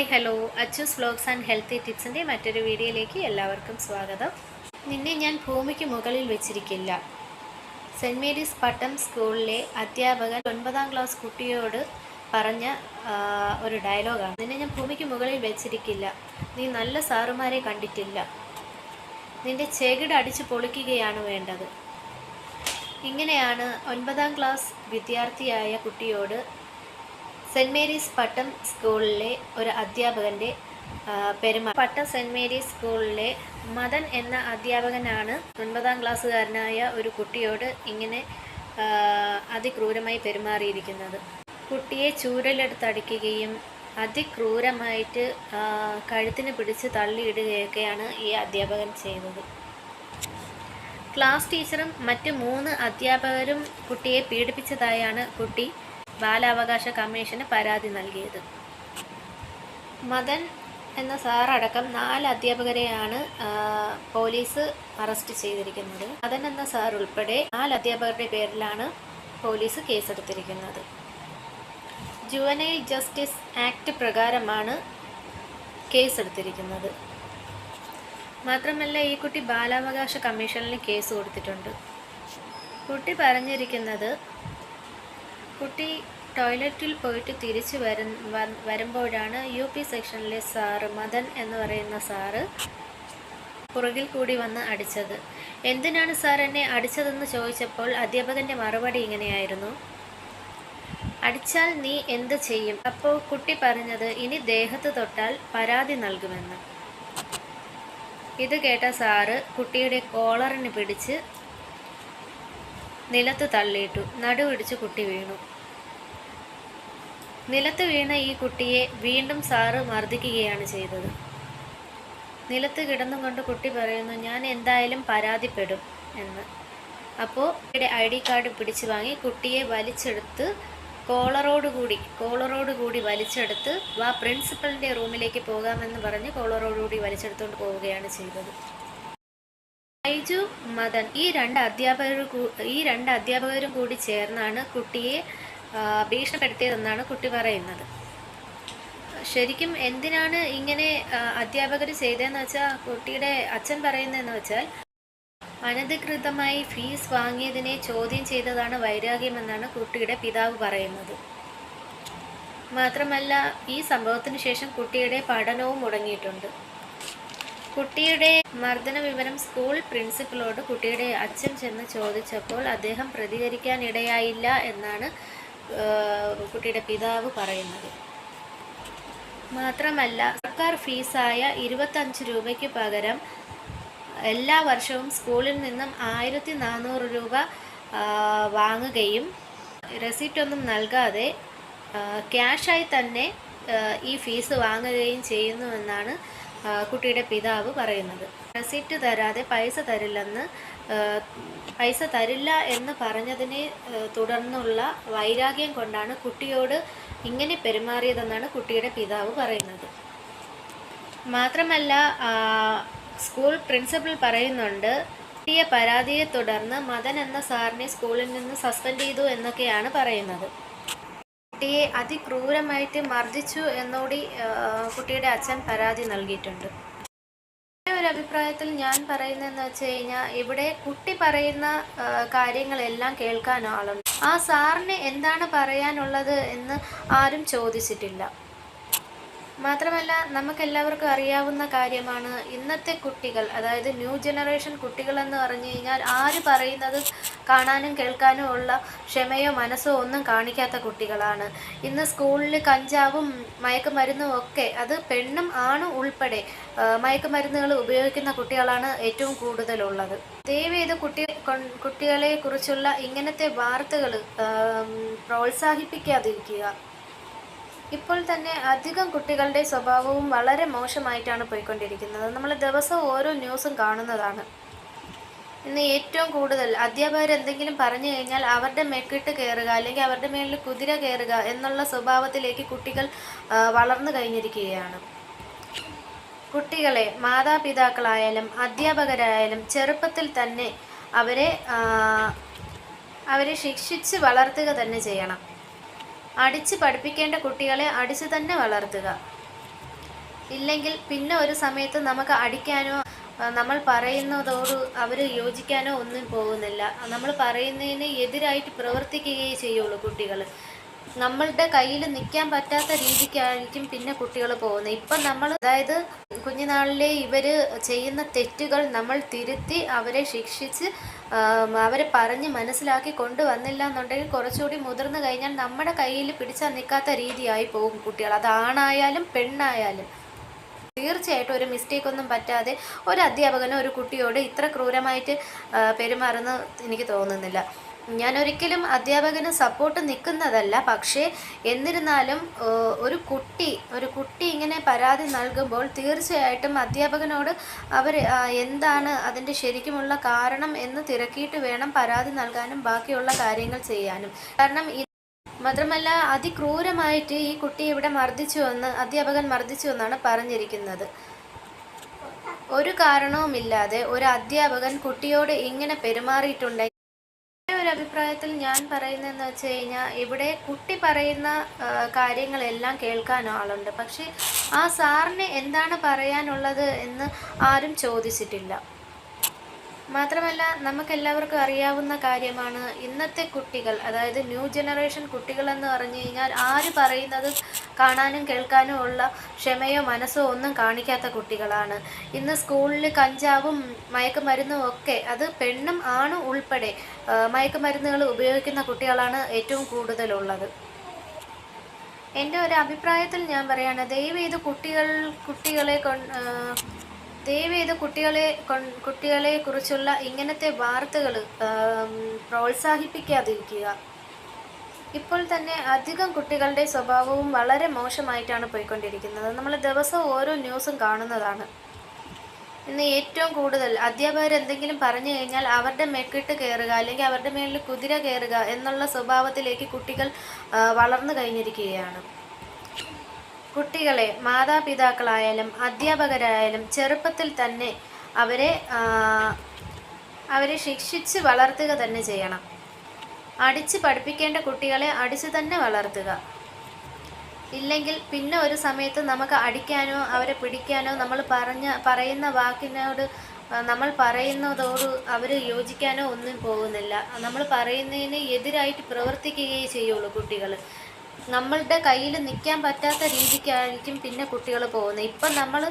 Hi hello. Achus vlogs and healthy ടിപ്സിന്റെ മറ്റൊരു വീഡിയോയിലേക്ക് എല്ലാവർക്കും സ്വാഗതം. നിന്നെ ഞാൻ ഭൂമിക്ക് മുകളിൽ വെച്ചിരിക്കില്ല. സെന്റ് മേരീസ് പട്ടം സ്കൂളിലെ അധ്യാപകൻ ഒൻപതാം ക്ലാസ് കുട്ടിയോട് പറഞ്ഞ ഒരു ഡയലോഗാണ്. നിന്നെ ഞാൻ ഭൂമിക്ക് മുകളിൽ വെച്ചിരിക്കില്ല. നീ നല്ല സാറുമാരെ കണ്ടിട്ടില്ല. നിന്റെ ചെകിട് അടിച്ച് പൊളിക്കുകയാണ് വേണ്ടത്. ഇങ്ങനെയാണ് ഒൻപതാം ക്ലാസ് വിദ്യാർത്ഥിയായ കുട്ടിയോട് സെന്റ് മേരീസ് പട്ടം സ്കൂളിലെ ഒരു അധ്യാപകന്റെ പെരുമാ പട്ടം സെന്റ് മേരീസ് സ്കൂളിലെ മദൻ എന്ന അധ്യാപകനാണ് ഒൻപതാം ക്ലാസ്സുകാരനായ ഒരു കുട്ടിയോട് ഇങ്ങനെ അതിക്രൂരമായി പെരുമാറിയിരിക്കുന്നത്. കുട്ടിയെ ചൂരലെടുത്തടിക്കുകയും അതിക്രൂരമായിട്ട് കഴുത്തിന് പിടിച്ച് തള്ളിയിടുകയൊക്കെയാണ് ഈ അധ്യാപകൻ ചെയ്തത്. ക്ലാസ് ടീച്ചറും മറ്റ് മൂന്ന് അധ്യാപകരും കുട്ടിയെ പീഡിപ്പിച്ചതായാണ് കുട്ടി. ബാലാവകാശ കമ്മീഷന് പരാതി നൽകിയത്. മദൻ എന്ന സാറടക്കം നാല് അധ്യാപകരെയാണ് പോലീസ് അറസ്റ്റ് ചെയ്തിരിക്കുന്നത്. മദൻ എന്ന സാർ ഉൾപ്പെടെ നാല് അധ്യാപകരുടെ പേരിലാണ് പോലീസ് കേസെടുത്തിരിക്കുന്നത്. ജുവനൈൽ ജസ്റ്റിസ് ആക്ട് പ്രകാരമാണ് കേസെടുത്തിരിക്കുന്നത്. മാത്രമല്ല ഈ കുട്ടി ബാലാവകാശ കമ്മീഷനിൽ കേസ് കൊടുത്തിട്ടുണ്ട്. കുട്ടി പറഞ്ഞിരിക്കുന്നത് കുട്ടി ടോയ്ലറ്റിൽ പോയിട്ട് തിരിച്ചു വരു വരുമ്പോഴാണ് യു പി സെക്ഷനിലെ സാറ് മദൻ എന്ന് പറയുന്ന സാറ് പുറകിൽ കൂടി വന്ന് അടിച്ചത്. എന്തിനാണ് സാർ എന്നെ അടിച്ചതെന്ന് ചോദിച്ചപ്പോൾ അധ്യാപകന്റെ മറുപടി ഇങ്ങനെയായിരുന്നു. അടിച്ചാൽ നീ എന്ത് ചെയ്യും? അപ്പോൾ കുട്ടി പറഞ്ഞത് ഇനി ദേഹത്ത് തൊട്ടാൽ പരാതി നൽകുമെന്ന്. ഇത് കേട്ട സാറ് കുട്ടിയുടെ കോളറിന് പിടിച്ച് നിലത്ത് തള്ളിയിട്ടു. നടുപിടിച്ച് കുട്ടി വീണു. നിലത്ത് വീണ ഈ കുട്ടിയെ വീണ്ടും സാറ് മർദ്ദിക്കുകയാണ് ചെയ്തത്. നിലത്ത് കിടന്നും കൊണ്ട് കുട്ടി പറയുന്നു ഞാൻ എന്തായാലും പരാതിപ്പെടും എന്ന്. അപ്പോൾ ഇവിടെ ഐ ഡി കാർഡ് പിടിച്ചു വാങ്ങി കുട്ടിയെ വലിച്ചെടുത്ത് കോളറോടുകൂടി കോളറോടുകൂടി വലിച്ചെടുത്ത് വാ പ്രിൻസിപ്പലിന്റെ റൂമിലേക്ക് പോകാമെന്ന് പറഞ്ഞ് കോളറോടുകൂടി വലിച്ചെടുത്തുകൊണ്ട് പോവുകയാണ് ചെയ്തത്. ഐജു മദൻ ഈ രണ്ട് അധ്യാപകർ ഈ രണ്ട് അധ്യാപകരും കൂടി ചേർന്നാണ് കുട്ടിയെ ഭീഷണിപ്പെടുത്തിയതെന്നാണ് കുട്ടി പറയുന്നത്. ശരിക്കും എന്തിനാണ് ഇങ്ങനെ അധ്യാപകർ ചെയ്തതെന്ന് വെച്ചാൽ കുട്ടിയുടെ അച്ഛൻ പറയുന്നതെന്ന് വെച്ചാൽ അനധികൃതമായി ഫീസ് വാങ്ങിയതിനെ ചോദ്യം ചെയ്തതാണ് വൈരാഗ്യമെന്നാണ് കുട്ടിയുടെ പിതാവ് പറയുന്നത്. മാത്രമല്ല ഈ സംഭവത്തിന് ശേഷം കുട്ടിയുടെ പഠനവും മുടങ്ങിയിട്ടുണ്ട്. കുട്ടിയുടെ മർദ്ദന വിവരം സ്കൂൾ പ്രിൻസിപ്പലോട് കുട്ടിയുടെ അച്ഛൻ ചെന്ന് ചോദിച്ചപ്പോൾ അദ്ദേഹം പ്രതികരിക്കാനിടയായില്ല എന്നാണ് കുട്ടിയുടെ പിതാവ് പറയുന്നത്. മാത്രമല്ല സർക്കാർ ഫീസായ ഇരുപത്തഞ്ച് രൂപയ്ക്ക് പകരം എല്ലാ വർഷവും സ്കൂളിൽ നിന്നും ആയിരത്തി നാനൂറ് രൂപ വാങ്ങുകയും റെസിപ്റ്റൊന്നും നൽകാതെ ക്യാഷായി തന്നെ ഈ ഫീസ് വാങ്ങുകയും ചെയ്യുന്നുവെന്നാണ് കുട്ടിയുടെ പിതാവ് പറയുന്നത്. റെസിപ്റ്റ് തരാതെ പൈസ തരില്ലെന്ന് പൈസ തരില്ല എന്ന് പറഞ്ഞതിനെ തുടർന്നുള്ള വൈരാഗ്യം കൊണ്ടാണ് കുട്ടിയോട് ഇങ്ങനെ പെരുമാറിയതെന്നാണ് കുട്ടിയുടെ പിതാവ് പറയുന്നത്. മാത്രമല്ല സ്കൂൾ പ്രിൻസിപ്പൽ പറയുന്നുണ്ട് കുട്ടിയെ പരാതിയെ തുടർന്ന് മദൻ എന്ന സാറിനെ സ്കൂളിൽ നിന്ന് സസ്പെൻഡ് ചെയ്തു എന്നൊക്കെയാണ് പറയുന്നത്. കുട്ടിയെ അതിക്രൂരമായിട്ട് മർദ്ദിച്ചു എന്നോടി കുട്ടിയുടെ അച്ഛൻ പരാതി നൽകിയിട്ടുണ്ട്. ഒരു അഭിപ്രായത്തിൽ ഞാൻ പറയുന്നതെന്ന് വെച്ച് കഴിഞ്ഞാൽ ഇവിടെ കുട്ടി പറയുന്ന കാര്യങ്ങളെല്ലാം കേൾക്കാൻ ആളുണ്ട്. ആ സാറിന് എന്താണ് പറയാനുള്ളത് എന്ന് ആരും ചോദിച്ചിട്ടില്ല. മാത്രമല്ല നമുക്കെല്ലാവർക്കും അറിയാവുന്ന കാര്യമാണ് ഇന്നത്തെ കുട്ടികൾ അതായത് ന്യൂ ജനറേഷൻ കുട്ടികളെന്ന് പറഞ്ഞു കഴിഞ്ഞാൽ ആര് പറയുന്നത് കാണാനും കേൾക്കാനും ഉള്ള ക്ഷമയോ മനസ്സോ ഒന്നും കാണിക്കാത്ത കുട്ടികളാണ്. ഇന്ന് സ്കൂളിൽ കഞ്ചാവും മയക്കുമരുന്നും ഒക്കെ അത് പെണ്ണും ആണും ഉൾപ്പെടെ മയക്കുമരുന്നുകൾ ഉപയോഗിക്കുന്ന കുട്ടികളാണ് ഏറ്റവും കൂടുതലുള്ളത്. ദയവേത് കുട്ടി കുട്ടികളെ കുറിച്ചുള്ള ഇങ്ങനത്തെ വാർത്തകൾ പ്രോത്സാഹിപ്പിക്കാതിരിക്കുക. ഇപ്പോൾ തന്നെ അധികം കുട്ടികളുടെ സ്വഭാവവും വളരെ മോശമായിട്ടാണ് പോയിക്കൊണ്ടിരിക്കുന്നത്. നമ്മൾ ദിവസവും ഓരോ ന്യൂസും കാണുന്നതാണ്. ഇന്ന് ഏറ്റവും കൂടുതൽ അധ്യാപകർ എന്തെങ്കിലും പറഞ്ഞു കഴിഞ്ഞാൽ അവരുടെ മെക്കിട്ട് കയറുക അല്ലെങ്കിൽ അവരുടെ മേളിൽ കുതിര കയറുക എന്നുള്ള സ്വഭാവത്തിലേക്ക് കുട്ടികൾ വളർന്നു കഴിഞ്ഞിരിക്കുകയാണ്. കുട്ടികളെ മാതാപിതാക്കളായാലും അധ്യാപകരായാലും ചെറുപ്പത്തിൽ തന്നെ അവരെ അവരെ ശിക്ഷിച്ച് വളർത്തുക തന്നെ ചെയ്യണം. അടിച്ച് പഠിപ്പിക്കേണ്ട കുട്ടികളെ അടിച്ച് തന്നെ വളർത്തുക. ഇല്ലെങ്കിൽ പിന്നെ ഒരു സമയത്ത് നമുക്ക് അടിക്കാനോ നമ്മൾ പറയുന്നതോട് അവർ യോജിക്കാനോ ഒന്നും പോകുന്നില്ല. നമ്മൾ പറയുന്നതിന് എതിരായിട്ട് പ്രവർത്തിക്കുകയേ ചെയ്യുള്ളൂ കുട്ടികൾ നമ്മളുടെ കയ്യിൽ നിൽക്കാൻ പറ്റാത്ത രീതിക്കായിരിക്കും പിന്നെ കുട്ടികൾ പോകുന്നത്. ഇപ്പം നമ്മൾ അതായത് കുഞ്ഞുനാളിലെ ഇവർ ചെയ്യുന്ന തെറ്റുകൾ നമ്മൾ തിരുത്തി അവരെ ശിക്ഷിച്ച് അവരെ പറഞ്ഞ് മനസ്സിലാക്കി കൊണ്ടുവന്നില്ല എന്നുണ്ടെങ്കിൽ കുറച്ചുകൂടി മുതിർന്നു കഴിഞ്ഞാൽ നമ്മുടെ കയ്യിൽ പിടിച്ചാൽ നിൽക്കാത്ത രീതിയായി പോകും കുട്ടികൾ. അത് ആണായാലും പെണ്ണായാലും. തീർച്ചയായിട്ടും ഒരു മിസ്റ്റേക്ക് ഒന്നും പറ്റാതെ ഒരു അധ്യാപകനോ ഒരു കുട്ടിയോട് ഇത്ര ക്രൂരമായിട്ട് പെരുമാറുന്നു എനിക്ക് തോന്നുന്നില്ല. ഞാൻ ഒരിക്കലും അധ്യാപകന് സപ്പോർട്ട് നിൽക്കുന്നതല്ല. പക്ഷേ എന്നിരുന്നാലും ഒരു കുട്ടി ഒരു കുട്ടി ഇങ്ങനെ പരാതി നൽകുമ്പോൾ തീർച്ചയായിട്ടും അധ്യാപകനോട് അവർ എന്താണ് അതിന്റെ ശരിക്കുമുള്ള കാരണം എന്ന് തിരക്കിയിട്ട് വേണം പരാതി നൽകാനും ബാക്കിയുള്ള കാര്യങ്ങൾ ചെയ്യാനും. കാരണം മാത്രമല്ല അതിക്രൂരമായിട്ട് ഈ കുട്ടി ഇവിടെ മർദ്ദിച്ചുവെന്ന് അധ്യാപകൻ മർദ്ദിച്ചു എന്നാണ് പറഞ്ഞിരിക്കുന്നത്. ഒരു കാരണവുമില്ലാതെ ഒരു അധ്യാപകൻ കുട്ടിയോട് ഇങ്ങനെ പെരുമാറിയിട്ടുണ്ടെങ്കിൽ ഒരു അഭിപ്രായത്തിൽ ഞാൻ പറയുന്നതെന്ന് വെച്ച് കഴിഞ്ഞാൽ ഇവിടെ കുട്ടി പറയുന്ന കാര്യങ്ങളെല്ലാം കേൾക്കാൻ ആളുണ്ട്. പക്ഷേ ആ സാറിന് എന്താണ് പറയാനുള്ളത് എന്ന് ആരും ചോദിച്ചിട്ടില്ല. മാത്രമല്ല നമുക്കെല്ലാവർക്കും അറിയാവുന്ന കാര്യമാണ് ഇന്നത്തെ കുട്ടികൾ അതായത് ന്യൂ ജനറേഷൻ കുട്ടികളെന്ന് പറഞ്ഞു കഴിഞ്ഞാൽ ആര് പറയുന്നത് കാണാനും കേൾക്കാനും ഉള്ള ക്ഷമയോ മനസ്സോ ഒന്നും കാണിക്കാത്ത കുട്ടികളാണ്. ഇന്ന് സ്കൂളിൽ കഞ്ചാവും മയക്കുമരുന്നും ഒക്കെ അത് പെണ്ണും ആണും ഉൾപ്പെടെ മയക്കുമരുന്നുകൾ ഉപയോഗിക്കുന്ന കുട്ടികളാണ് ഏറ്റവും കൂടുതലുള്ളത്. എന്റെ ഒരു അഭിപ്രായത്തിൽ ഞാൻ പറയാണ് ദയവ് ഇത് കുട്ടികൾ കുട്ടികളെ ദയവ് ഇത് കുട്ടികളെ കുട്ടികളെ കുറിച്ചുള്ള ഇങ്ങനത്തെ വാർത്തകൾ പ്രോത്സാഹിപ്പിക്കാതിരിക്കുക. ഇപ്പോൾ തന്നെ അധികം കുട്ടികളുടെ സ്വഭാവവും വളരെ മോശമായിട്ടാണ് പോയിക്കൊണ്ടിരിക്കുന്നത്. നമ്മൾ ദിവസവും ഓരോ ന്യൂസും കാണുന്നതാണ്. ഇന്ന് ഏറ്റവും കൂടുതൽ അധ്യാപകർ എന്തെങ്കിലും പറഞ്ഞു കഴിഞ്ഞാൽ അവരുടെ മെക്കിട്ട് കയറുക അല്ലെങ്കിൽ അവരുടെ മേലിൽ കുതിര കയറുക എന്നുള്ള സ്വഭാവത്തിലേക്ക് കുട്ടികൾ വളർന്നു കഴിഞ്ഞിരിക്കുകയാണ്. കുട്ടികളെ മാതാപിതാക്കളായാലും അധ്യാപകരായാലും ചെറുപ്പത്തിൽ തന്നെ അവരെ അവരെ ശിക്ഷിച്ച് വളർത്തുക തന്നെ ചെയ്യണം. അടിച്ച് പഠിപ്പിക്കേണ്ട കുട്ടികളെ അടിച്ച് തന്നെ വളർത്തുക. ഇല്ലെങ്കിൽ പിന്നെ ഒരു സമയത്ത് നമുക്ക് അടിക്കാനോ അവരെ പിടിക്കാനോ നമ്മൾ പറഞ്ഞ പറയുന്ന വാക്കിനോട് നമ്മൾ പറയുന്നതോട് അവർ യോജിക്കാനോ ഒന്നും പോകുന്നില്ല. നമ്മൾ പറയുന്നതിന് എതിരായിട്ട് പ്രവർത്തിക്കുകയേ ചെയ്യുള്ളൂ കുട്ടികൾ നമ്മളുടെ കയ്യിൽ നിൽക്കാൻ പറ്റാത്ത രീതിക്കായിരിക്കും പിന്നെ കുട്ടികൾ പോകുന്നത്. ഇപ്പം നമ്മൾ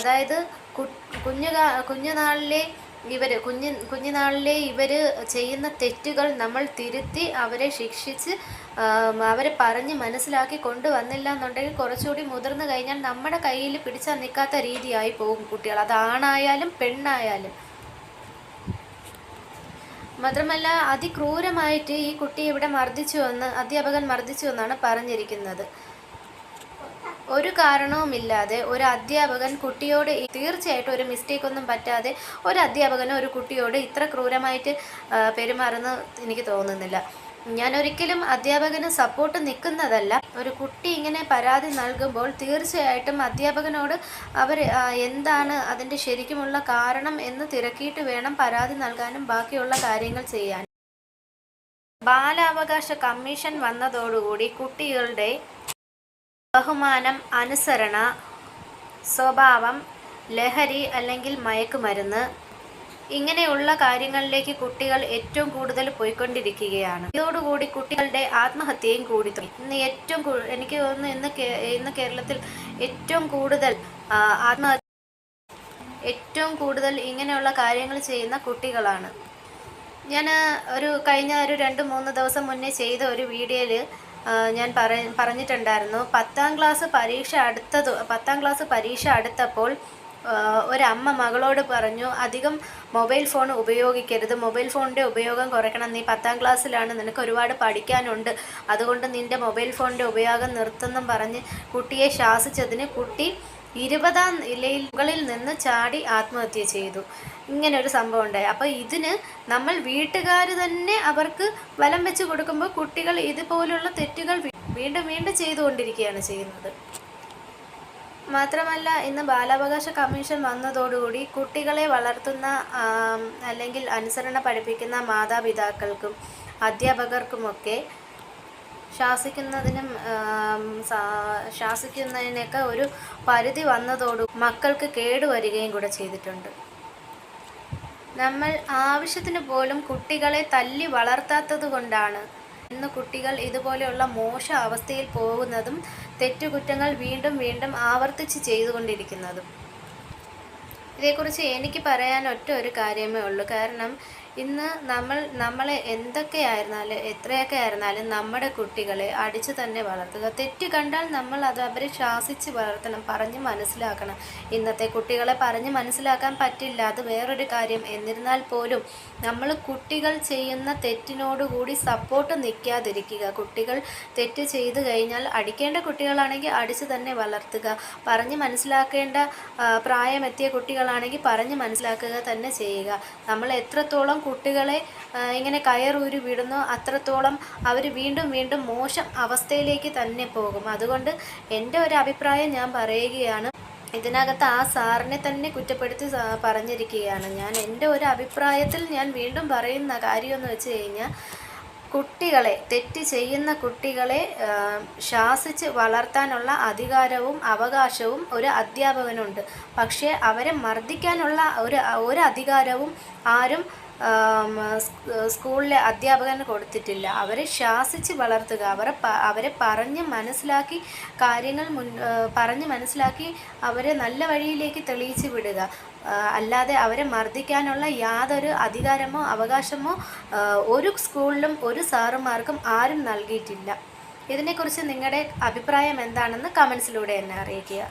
അതായത് കുഞ്ഞുകാ കുഞ്ഞു കുഞ്ഞുനാളിലെ ഇവർ കുഞ്ഞു കുഞ്ഞുനാളിലെ ഇവർ ചെയ്യുന്ന തെറ്റുകൾ നമ്മൾ തിരുത്തി അവരെ ശിക്ഷിച്ച് അവരെ പറഞ്ഞ് മനസ്സിലാക്കി കൊണ്ടുവന്നില്ല എന്നുണ്ടെങ്കിൽ കുറച്ചുകൂടി മുതിർന്നു കഴിഞ്ഞാൽ നമ്മുടെ കയ്യിൽ പിടിച്ചാൽ നിൽക്കാത്ത രീതിയായി പോകും കുട്ടികൾ. അത് ആണായാലും പെണ്ണായാലും. മാത്രമല്ല അതിക്രൂരമായിട്ട് ഈ കുട്ടി ഇവിടെ മർദ്ദിച്ചു എന്ന് അധ്യാപകൻ മർദ്ദിച്ചു എന്നാണ് പറഞ്ഞിരിക്കുന്നത്. ഒരു കാരണവുമില്ലാതെ ഒരു അധ്യാപകൻ കുട്ടിയോട് തീർച്ചയായിട്ടും ഒരു മിസ്റ്റേക്ക് ഒന്നും പറ്റാതെ ഒരു അധ്യാപകനോ ഒരു കുട്ടിയോട് ഇത്ര ക്രൂരമായിട്ട് പെരുമാറുന്ന എനിക്ക് തോന്നുന്നില്ല. ഞാൻ ഒരിക്കലും അധ്യാപകന് സപ്പോർട്ട് നിൽക്കുന്നതല്ല. ഒരു കുട്ടി ഇങ്ങനെ പരാതി നൽകുമ്പോൾ തീർച്ചയായിട്ടും അധ്യാപകനോട് അവർ എന്താണ് അതിന്റെ ശരിക്കുമുള്ള കാരണം എന്ന് തിരക്കിയിട്ട് വേണം പരാതി നൽകാനും ബാക്കിയുള്ള കാര്യങ്ങൾ ചെയ്യാൻ. ബാലാവകാശ കമ്മീഷൻ വന്നതോടുകൂടി കുട്ടികളുടെ ബഹുമാനം അനുസരണ സ്വഭാവം ലഹരി അല്ലെങ്കിൽ മയക്കുമരുന്ന് ഇങ്ങനെയുള്ള കാര്യങ്ങളിലേക്ക് കുട്ടികൾ ഏറ്റവും കൂടുതൽ പോയിക്കൊണ്ടിരിക്കുകയാണ്. ഇതോടുകൂടി കുട്ടികളുടെ ആത്മഹത്യയും കൂടി ഇന്ന് ഏറ്റവും എനിക്ക് തോന്നുന്നു ഇന്ന് ഇന്ന് കേരളത്തിൽ ഏറ്റവും കൂടുതൽ ആത്മഹത്യ ഏറ്റവും കൂടുതൽ ഇങ്ങനെയുള്ള കാര്യങ്ങൾ ചെയ്യുന്ന കുട്ടികളാണ്. ഞാൻ ഒരു കഴിഞ്ഞ ഒരു രണ്ട് മൂന്ന് ദിവസം മുന്നേ ചെയ്ത ഒരു വീഡിയോയിൽ ഞാൻ പറ പറഞ്ഞിട്ടുണ്ടായിരുന്നു. പത്താം ക്ലാസ് പരീക്ഷ അടുത്തത് പത്താം ക്ലാസ് പരീക്ഷ അടുത്തപ്പോൾ ഒരമ്മ മകളോട് പറഞ്ഞു അധികം മൊബൈൽ ഫോൺ ഉപയോഗിക്കരുത്. മൊബൈൽ ഫോണിന്റെ ഉപയോഗം കുറയ്ക്കണം. നീ പത്താം ക്ലാസ്സിലാണ്. നിനക്ക് ഒരുപാട് പഠിക്കാനുണ്ട്. അതുകൊണ്ട് നിന്റെ മൊബൈൽ ഫോണിന്റെ ഉപയോഗം നിർത്തുമെന്നും പറഞ്ഞ് കുട്ടിയെ ശാസിച്ചതിന് കുട്ടി ഇരുപതാം നിലയിൽ മുകളിൽ നിന്ന് ചാടി ആത്മഹത്യ ചെയ്തു. ഇങ്ങനെ ഒരു സംഭവം ഉണ്ടായി. അപ്പോൾ ഇതിന് നമ്മൾ വീട്ടുകാർ തന്നെ അവർക്ക് വലം വെച്ച് കൊടുക്കുമ്പോൾ കുട്ടികൾ ഇതുപോലുള്ള തെറ്റുകൾ വീണ്ടും വീണ്ടും ചെയ്തുകൊണ്ടിരിക്കുകയാണ് ചെയ്യുന്നത്. മാത്രമല്ല ഇന്ന് ബാലാവകാശ കമ്മീഷൻ വന്നതോടുകൂടി കുട്ടികളെ വളർത്തുന്ന അല്ലെങ്കിൽ അനുസരണ പഠിപ്പിക്കുന്ന മാതാപിതാക്കൾക്കും അധ്യാപകർക്കുമൊക്കെ ശാസിക്കുന്നതിനും ശാസിക്കുന്നതിനൊക്കെ ഒരു പരിധി വന്നതോടു മക്കൾക്ക് കേടുവരികയും കൂടെ ചെയ്തിട്ടുണ്ട്. നമ്മൾ ആവശ്യത്തിന് പോലും കുട്ടികളെ തല്ലി വളർത്താത്തത് കൊണ്ടാണ് ഇന്ന് കുട്ടികൾ ഇതുപോലെയുള്ള മോശ അവസ്ഥയിൽ പോകുന്നതും തെറ്റുകുറ്റങ്ങൾ വീണ്ടും വീണ്ടും ആവർത്തിച്ച് ചെയ്തുകൊണ്ടിരിക്കുന്നതും. ഇതേക്കുറിച്ച് എനിക്ക് പറയാൻ ഒറ്റ ഒരു കാര്യമേ ഉള്ളൂ. കാരണം ഇന്ന് നമ്മൾ നമ്മളെ എന്തൊക്കെയായിരുന്നാലും എത്രയൊക്കെ ആയിരുന്നാലും നമ്മുടെ കുട്ടികളെ അടിച്ച് തന്നെ വളർത്തുക. തെറ്റ് കണ്ടാൽ നമ്മൾ അത് അവരെ ശാസിച്ച് വളർത്തണം പറഞ്ഞ് മനസ്സിലാക്കണം. ഇന്നത്തെ കുട്ടികളെ പറഞ്ഞ് മനസ്സിലാക്കാൻ പറ്റില്ല അത് വേറൊരു കാര്യം. എന്നിരുന്നാൽ പോലും നമ്മൾ കുട്ടികൾ ചെയ്യുന്ന തെറ്റിനോടുകൂടി സപ്പോർട്ട് നിൽക്കാതിരിക്കുക. കുട്ടികൾ തെറ്റ് ചെയ്തു കഴിഞ്ഞാൽ അടിക്കേണ്ട കുട്ടികളാണെങ്കിൽ അടിച്ച് തന്നെ വളർത്തുക. പറഞ്ഞ് മനസ്സിലാക്കേണ്ട പ്രായമെത്തിയ കുട്ടികളാണെങ്കിൽ പറഞ്ഞ് മനസ്സിലാക്കുക തന്നെ ചെയ്യുക. നമ്മൾ എത്രത്തോളം കുട്ടികളെ ഇങ്ങനെ കയറൂരി വിടുന്നു. അത്രത്തോളം അവർ വീണ്ടും വീണ്ടും മോശം അവസ്ഥയിലേക്ക് തന്നെ പോകും. അതുകൊണ്ട് എന്റെ ഒരു അഭിപ്രായം ഞാൻ പറയുകയാണ്. ഇതിനകത്ത് ആ സാറിനെ തന്നെ കുറ്റപ്പെടുത്തി പറഞ്ഞിരിക്കുകയാണ്. ഞാൻ എന്റെ ഒരു അഭിപ്രായത്തിൽ ഞാൻ വീണ്ടും പറയുന്ന കാര്യമെന്ന് വെച്ച് കഴിഞ്ഞാൽ കുട്ടികളെ തെറ്റ് ചെയ്യുന്ന കുട്ടികളെ ശാസിച്ച് വളർത്താനുള്ള അധികാരവും അവകാശവും ഒരു അധ്യാപകനുണ്ട്. പക്ഷേ അവരെ മർദ്ദിക്കാനുള്ള ഒരു ഒരു അധികാരവും ആരും സ്കൂളിലെ അധ്യാപകന് കൊടുത്തിട്ടില്ല. അവരെ ശാസിച്ച് വളർത്തുക. അവരെ അവരെ പറഞ്ഞ് മനസ്സിലാക്കി കാര്യങ്ങൾ മുൻ പറഞ്ഞ് മനസ്സിലാക്കി അവരെ നല്ല വഴിയിലേക്ക് തെളിയിച്ച് വിടുക. അല്ലാതെ അവരെ മർദ്ദിക്കാനുള്ള യാതൊരു അധികാരമോ അവകാശമോ ഒരു സ്കൂളിലും ഒരു സാറുമാർക്കും ആരും നൽകിയിട്ടില്ല. ഇതിനെക്കുറിച്ച് നിങ്ങളുടെ അഭിപ്രായം എന്താണെന്ന് കമൻസിലൂടെ എന്നെ അറിയിക്കുക.